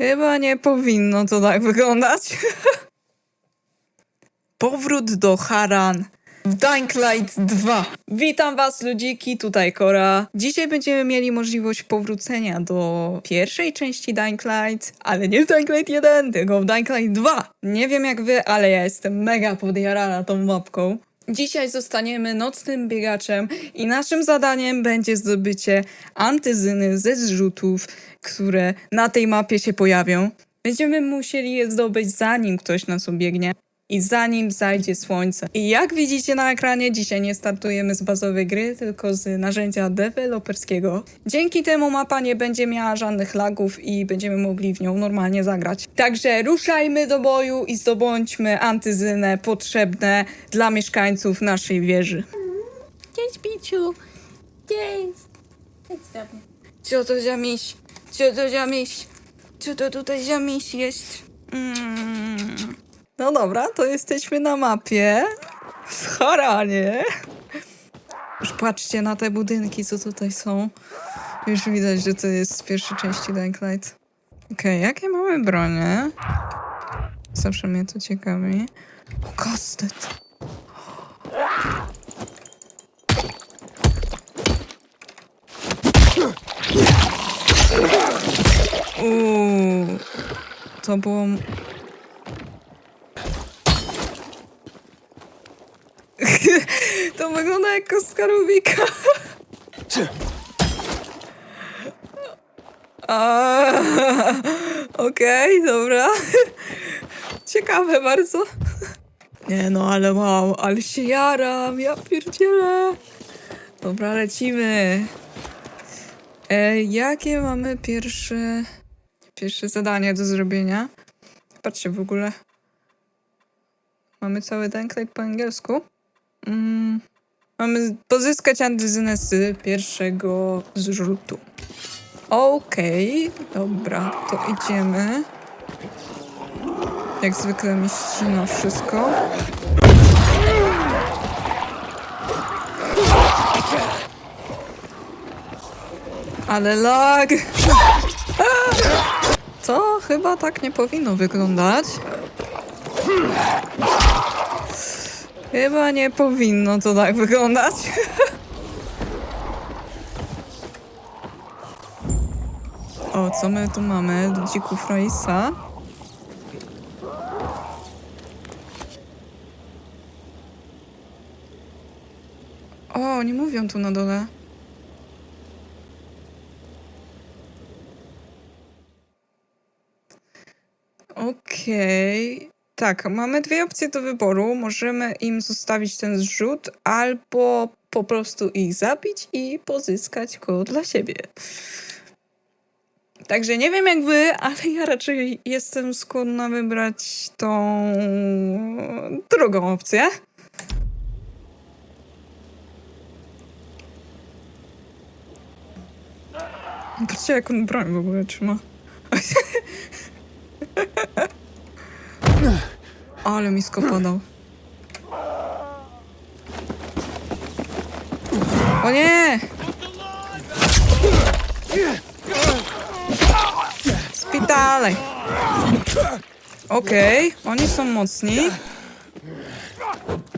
Chyba nie powinno to tak wyglądać. Powrót do Haran. w Dying Light 2. Witam was ludziki, tutaj Kora. Dzisiaj będziemy mieli możliwość powrócenia do pierwszej części Dying Light, ale nie w Dying Light 1, tylko w Dying Light 2. Nie wiem jak wy, ale ja jestem mega podjarana tą mapką. Dzisiaj zostaniemy nocnym biegaczem i naszym zadaniem będzie zdobycie antyzyny ze zrzutów, które na tej mapie się pojawią. Będziemy musieli je zdobyć zanim ktoś nas ubiegnie i zanim zajdzie słońce. I jak widzicie na ekranie, dzisiaj nie startujemy z bazowej gry, tylko z narzędzia deweloperskiego. Dzięki temu mapa nie będzie miała żadnych lagów i będziemy mogli w nią normalnie zagrać. Także ruszajmy do boju i zdobądźmy antyzynę potrzebne dla mieszkańców naszej wieży. Cześć, Piciu. Cześć. Cześć. Co to za miś? Co to za miś? Co to tutaj za miś jest? Mm. No dobra, to jesteśmy na mapie. W Haranie. Już patrzcie na te budynki, co tutaj są. Już widać, że to jest z pierwszej części Dying Light. Okej, jakie mamy bronie? Zawsze mnie to ciekawi. O. Uuu, to było. To wygląda jak kostka Rubika. Okej, dobra. Ciekawe bardzo. Nie no, ale wow, ale się jaram, ja pierdzielę. Dobra, lecimy. E, jakie mamy pierwsze, pierwsze zadanie do zrobienia? Patrzcie w ogóle. Mamy cały template po angielsku. Mm, mamy pozyskać antyzynę z pierwszego zrzutu. Okej, dobra, to idziemy. Jak zwykle mi ścina wszystko. Ale lag! To chyba tak nie powinno wyglądać. Chyba nie powinno to tak wyglądać. O, co my tu mamy? Dzików Raisa. O, nie mówią tu na dole. Okej. Tak, mamy dwie opcje do wyboru. Możemy im zostawić ten zrzut, albo po prostu ich zabić i pozyskać go dla siebie. Także nie wiem jak wy, ale ja raczej jestem skłonna wybrać tą drugą opcję. Patrzcie, jak on broń w ogóle trzyma. Ale mi skopadał. O nie! Spitale. Okej, oni są mocni.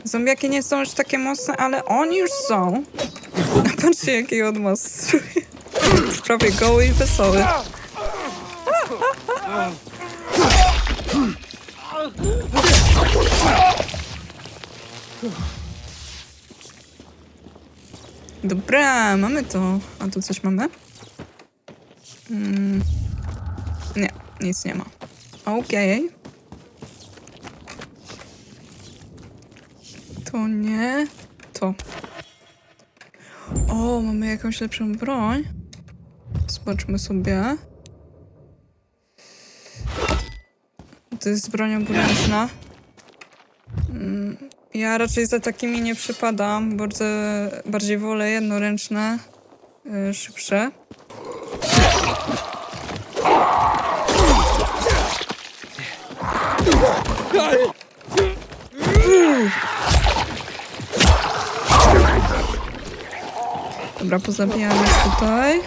Zombiaki nie są już takie mocne, ale oni już są. Patrzcie, jaki strój. Prawie goły i wesoły. Dobra, mamy to. A tu coś mamy? Mm, nie, nic nie ma. Okej. To nie. To. O, mamy jakąś lepszą broń. Zobaczmy sobie. To jest broń obręczna. Mm, Ja raczej za takimi nie przypadam. Bardzo, bardziej wolę jednoręczne, y, szybsze. Dobra, pozabijamy tutaj.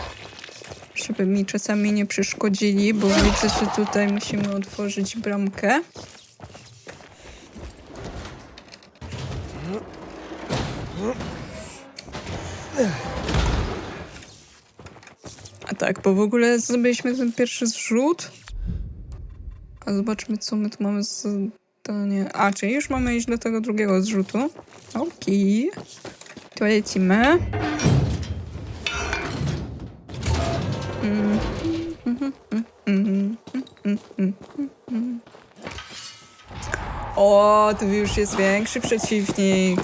Żeby mi czasami nie przeszkodzili, bo widzę, że tutaj musimy otworzyć bramkę. A tak, bo w ogóle zrobiliśmy ten pierwszy zrzut. A zobaczmy, co my tu mamy z zadanie. A, czyli już mamy iść do tego drugiego zrzutu. Okej. To lecimy. O, tu już jest większy przeciwnik.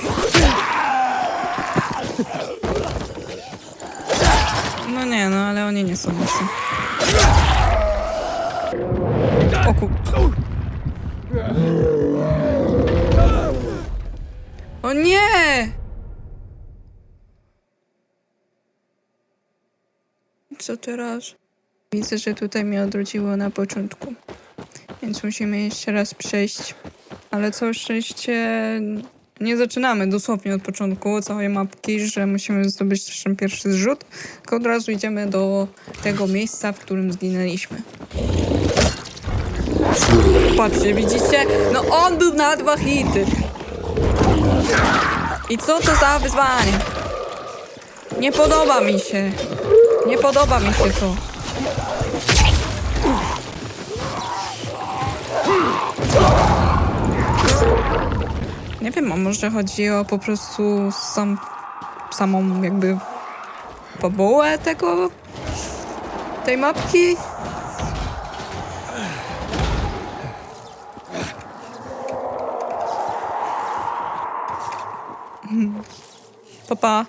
No nie, no ale oni nie są mocni. O ku... O nie! Co teraz? Widzę, że tutaj mnie odrodziło na początku. Więc musimy jeszcze raz przejść. Ale całe szczęście nie zaczynamy dosłownie od początku całej mapki, że musimy zdobyć też ten pierwszy zrzut, tylko od razu idziemy do tego miejsca, w którym zginęliśmy. Patrzcie, widzicie? No on był na dwa hity. I co to za wyzwanie? Nie podoba mi się. Nie podoba mi się to. Nie wiem, a może chodzi o po prostu sam, samą jakby fabułę tego, tej mapki? Hmm. Papa.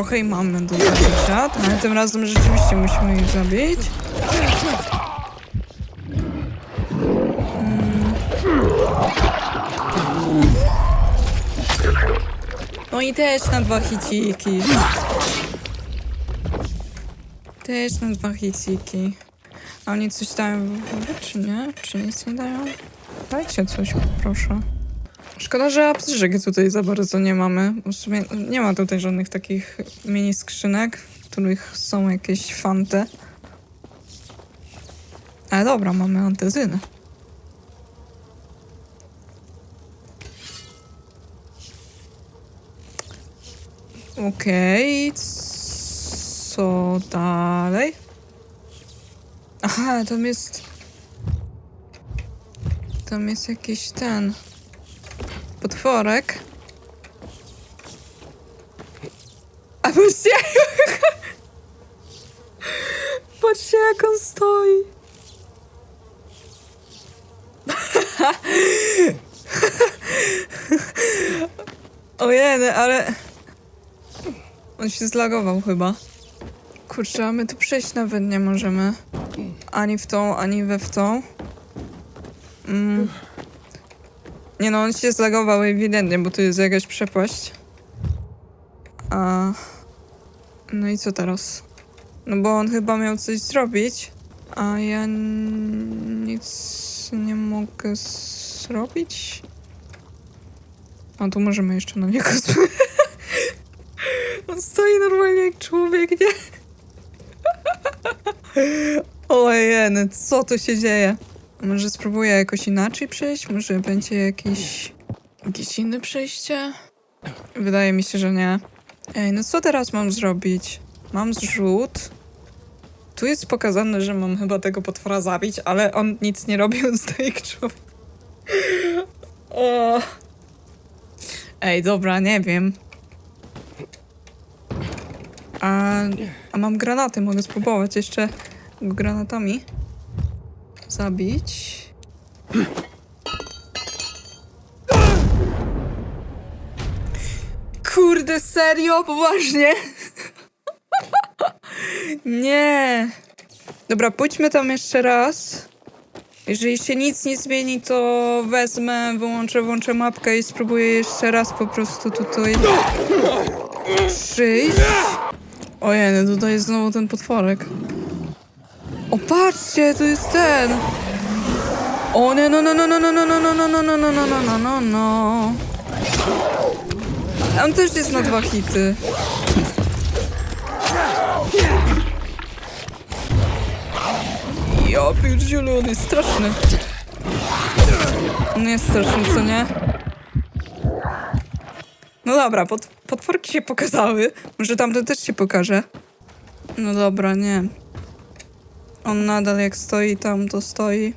Trochę i mamy do zabicia, ale tym razem rzeczywiście musimy ich zabić. No i też na dwa hiciki. Też na dwa hiciki. A oni coś dają, czy nie? Czy nic nie dają? Dajcie coś, proszę. Szkoda, że apteczek tutaj za bardzo nie mamy. W sumie nie ma tutaj żadnych takich mini skrzynek, w których są jakieś fanty. Ale dobra, mamy antezynę. Okej, co dalej? Aha, tam jest... Tam jest jakiś ten... Potworek. A patrzcie. Patrzcie jak on stoi. Ojej, ale... On się zlagował chyba. Kurczę, a my tu przejść nawet nie możemy. Ani w tą, ani we w tą. Mm. Nie no, on się zlagował ewidentnie, bo tu jest jakaś przepaść. A... No i co teraz? No bo on chyba miał coś zrobić, a ja nic nie mogę zrobić. A tu możemy jeszcze na niego spojrzeć. On stoi normalnie jak człowiek, nie? Ojej, co tu się dzieje? Może spróbuję jakoś inaczej przejść? Może będzie jakieś... jakieś inne przejście? Wydaje mi się, że nie. Ej, no co teraz mam zrobić? Mam zrzut. Tu jest pokazane, że mam chyba tego potwora zabić, ale on nic nie robi, on stoi jak człowiek. O. Ej, dobra, nie wiem. A, a mam granaty, mogę spróbować jeszcze granatami zabić. Kurde, serio? Poważnie? Nie. Dobra, pójdźmy tam jeszcze raz. Jeżeli się nic nie zmieni, to wezmę, wyłączę, włączę mapkę i spróbuję jeszcze raz po prostu tutaj przyjść. Ojej, no tutaj jest znowu ten potworek. O, patrzcie, to jest ten! O nie, no, no, no, no, no, no, no, no, no, no, no, no, no, no, no, no, no. On też jest na dwa hity. Ja pierdzielę, on jest straszny. On jest straszny, co nie? No dobra, pot potworki się pokazały. Może tamten też się pokaże. No dobra, nie. On nadal jak stoi tam, to stoi.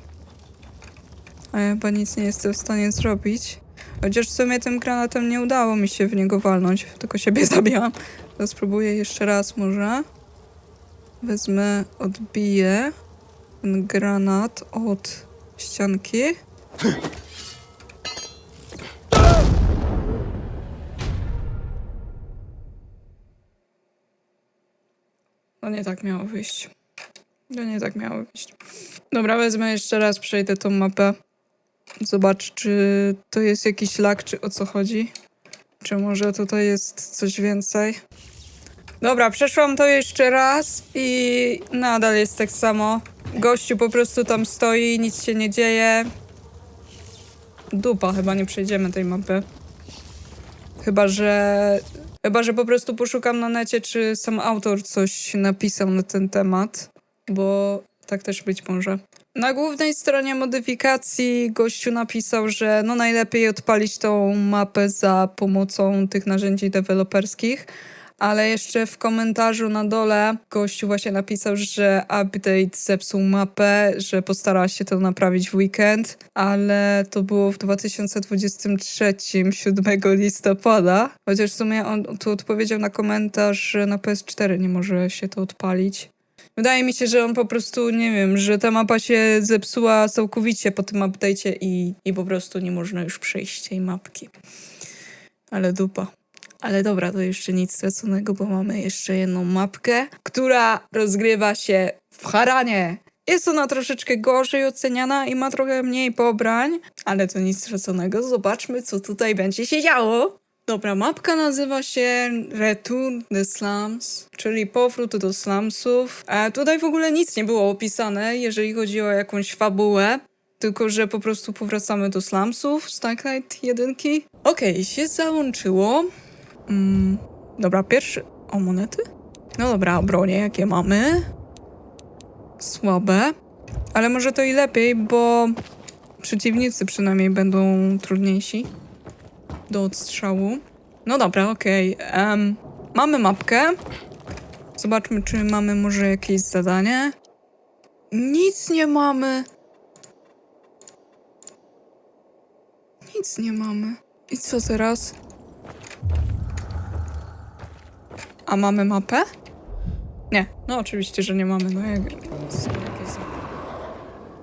A ja chyba nic nie jestem w stanie zrobić. Chociaż w sumie tym granatem nie udało mi się w niego walnąć, tylko siebie zabiłam. To spróbuję jeszcze raz może. Wezmę, odbiję ten granat od ścianki. No nie tak miało wyjść. No nie tak miało wyjść. Dobra, wezmę jeszcze raz, przejdę tą mapę. Zobacz, czy to jest jakiś lag, czy o co chodzi. Czy może tutaj jest coś więcej. Dobra, przeszłam to jeszcze raz i nadal jest tak samo. Gościu po prostu tam stoi, nic się nie dzieje. Dupa, chyba nie przejdziemy tej mapy. Chyba, że. Chyba, że po prostu poszukam na necie, czy sam autor coś napisał na ten temat, bo tak też być może. Na głównej stronie modyfikacji gościu napisał, że no najlepiej odpalić tą mapę za pomocą tych narzędzi deweloperskich, ale jeszcze w komentarzu na dole gościu właśnie napisał, że update zepsuł mapę, że postarała się to naprawić w weekend, ale to było w 2023, 7 listopada. Chociaż w sumie on tu odpowiedział na komentarz, że na PS4 nie może się to odpalić. Wydaje mi się, że on po prostu, nie wiem, że ta mapa się zepsuła całkowicie po tym update'cie i, i po prostu nie można już przejść tej mapki. Ale dupa. Ale dobra, to jeszcze nic straconego, bo mamy jeszcze jedną mapkę, która rozgrywa się w Haranie. Jest ona troszeczkę gorzej oceniana i ma trochę mniej pobrań, ale to nic straconego. Zobaczmy, co tutaj będzie się działo. Dobra, mapka nazywa się Return the Slums, czyli powrót do slumsów. A tutaj w ogóle nic nie było opisane, jeżeli chodzi o jakąś fabułę. Tylko, że po prostu powracamy do slumsów z Darklight 1. Okej, się załączyło. Mm, dobra, pierwszy... O, monety? No dobra, bronie jakie mamy. Słabe. Ale może to i lepiej, bo przeciwnicy przynajmniej będą trudniejsi do odstrzału. No dobra, okej. em, mamy mapkę. Zobaczmy, czy mamy może jakieś zadanie. Nic nie mamy. Nic nie mamy. I co teraz? A mamy mapę? Nie, no oczywiście, że nie mamy. No jak...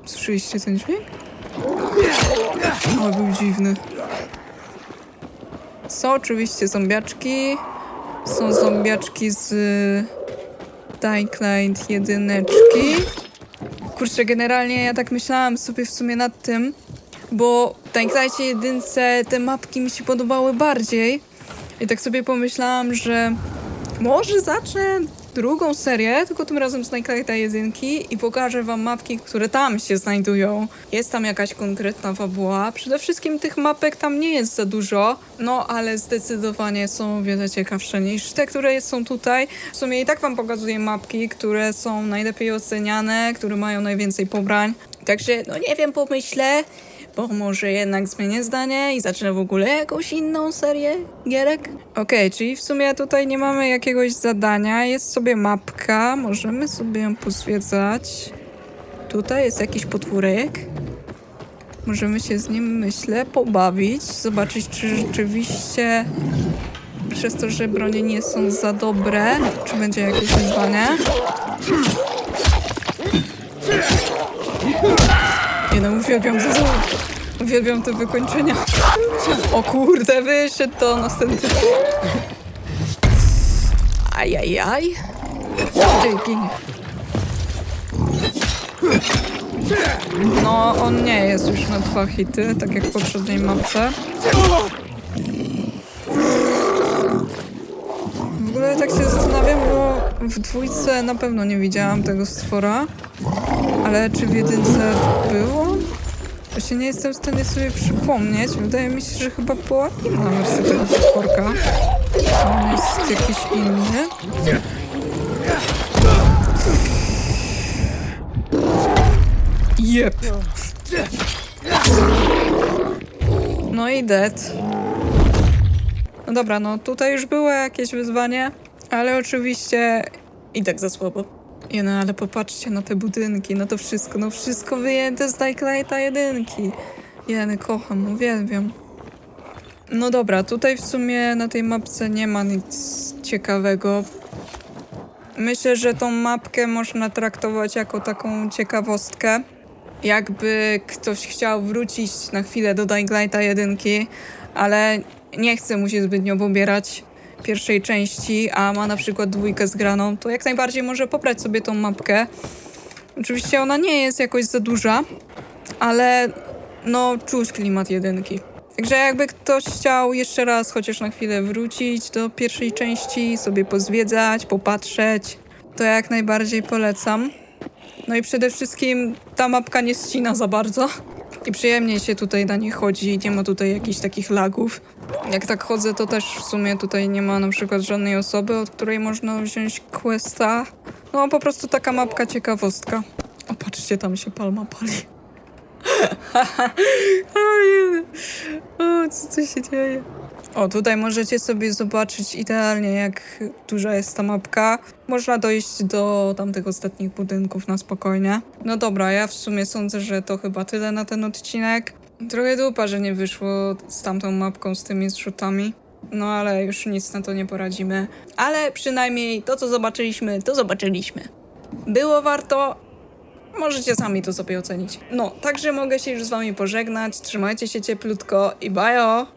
Słyszeliście ten dźwięk? Ale był dziwny. Są oczywiście zombiaczki. Są zombiaczki z Dying Light jedyneczki. Kurczę, generalnie ja tak myślałam sobie w sumie nad tym, bo w Light jedynce te mapki mi się podobały bardziej. I tak sobie pomyślałam, że może zacznę drugą serię, tylko tym razem z Dying Lighta jedynki i pokażę wam mapki, które tam się znajdują. Jest tam jakaś konkretna fabuła. Przede wszystkim tych mapek tam nie jest za dużo, no ale zdecydowanie są wiele ciekawsze niż te, które są tutaj. W sumie i tak wam pokazuję mapki, które są najlepiej oceniane, które mają najwięcej pobrań. Także, no nie wiem, pomyślę, bo może jednak zmienię zdanie i zacznę w ogóle jakąś inną serię gierek. Okej, czyli w sumie tutaj nie mamy jakiegoś zadania, jest sobie mapka, możemy sobie ją pozwiedzać. Tutaj jest jakiś potwórek. Możemy się z nim, myślę, pobawić, zobaczyć, czy rzeczywiście przez to, że bronie nie są za dobre, czy będzie jakieś wyzwanie. No, uwielbiam za Uwielbiam te wykończenia. O kurde, wyszedł to następny. Ajajaj. Dzięki. No, on nie jest już na dwa hity, tak jak w poprzedniej mapce. W ogóle tak się zastanawiam, bo w dwójce na pewno nie widziałam tego stwora, ale czy w jedynce było? Właśnie nie jestem w stanie sobie przypomnieć. Wydaje mi się, że chyba była inna wersja tego stworka. A On jest jakiś inny. Jep. No i dead. No dobra, no tutaj już było jakieś wyzwanie, ale oczywiście i tak za słabo. Nie no, ale popatrzcie na te budynki, no to wszystko, no wszystko wyjęte z Lighta jedynki. Jeny, kocham, uwielbiam. No dobra, tutaj w sumie na tej mapce nie ma nic ciekawego. Myślę, że tą mapkę można traktować jako taką ciekawostkę. Jakby ktoś chciał wrócić na chwilę do Dying Lighta jedynki, ale nie chce mu się zbytnio pobierać pierwszej części, a ma na przykład dwójkę zgraną, to jak najbardziej może pobrać sobie tą mapkę. Oczywiście ona nie jest jakoś za duża, ale no czuć klimat jedynki. Także jakby ktoś chciał jeszcze raz chociaż na chwilę wrócić do pierwszej części, sobie pozwiedzać, popatrzeć, to jak najbardziej polecam. No i przede wszystkim ta mapka nie ścina za bardzo. I przyjemnie się tutaj na niej chodzi, nie ma tutaj jakichś takich lagów. Jak tak chodzę, to też w sumie tutaj nie ma na przykład żadnej osoby, od której można wziąć questa. No po prostu taka mapka ciekawostka. O, patrzcie, tam się palma pali. o, nie. co tu się dzieje? O, tutaj możecie sobie zobaczyć idealnie, jak duża jest ta mapka. Można dojść do tamtych ostatnich budynków na spokojnie. No dobra, ja w sumie sądzę, że to chyba tyle na ten odcinek. Trochę dupa, że nie wyszło z tamtą mapką, z tymi zrzutami. No ale już nic na to nie poradzimy. Ale przynajmniej to, co zobaczyliśmy, to zobaczyliśmy. Było warto, Możecie sami to sobie ocenić. No, także mogę się już z wami pożegnać. Trzymajcie się cieplutko i bajo!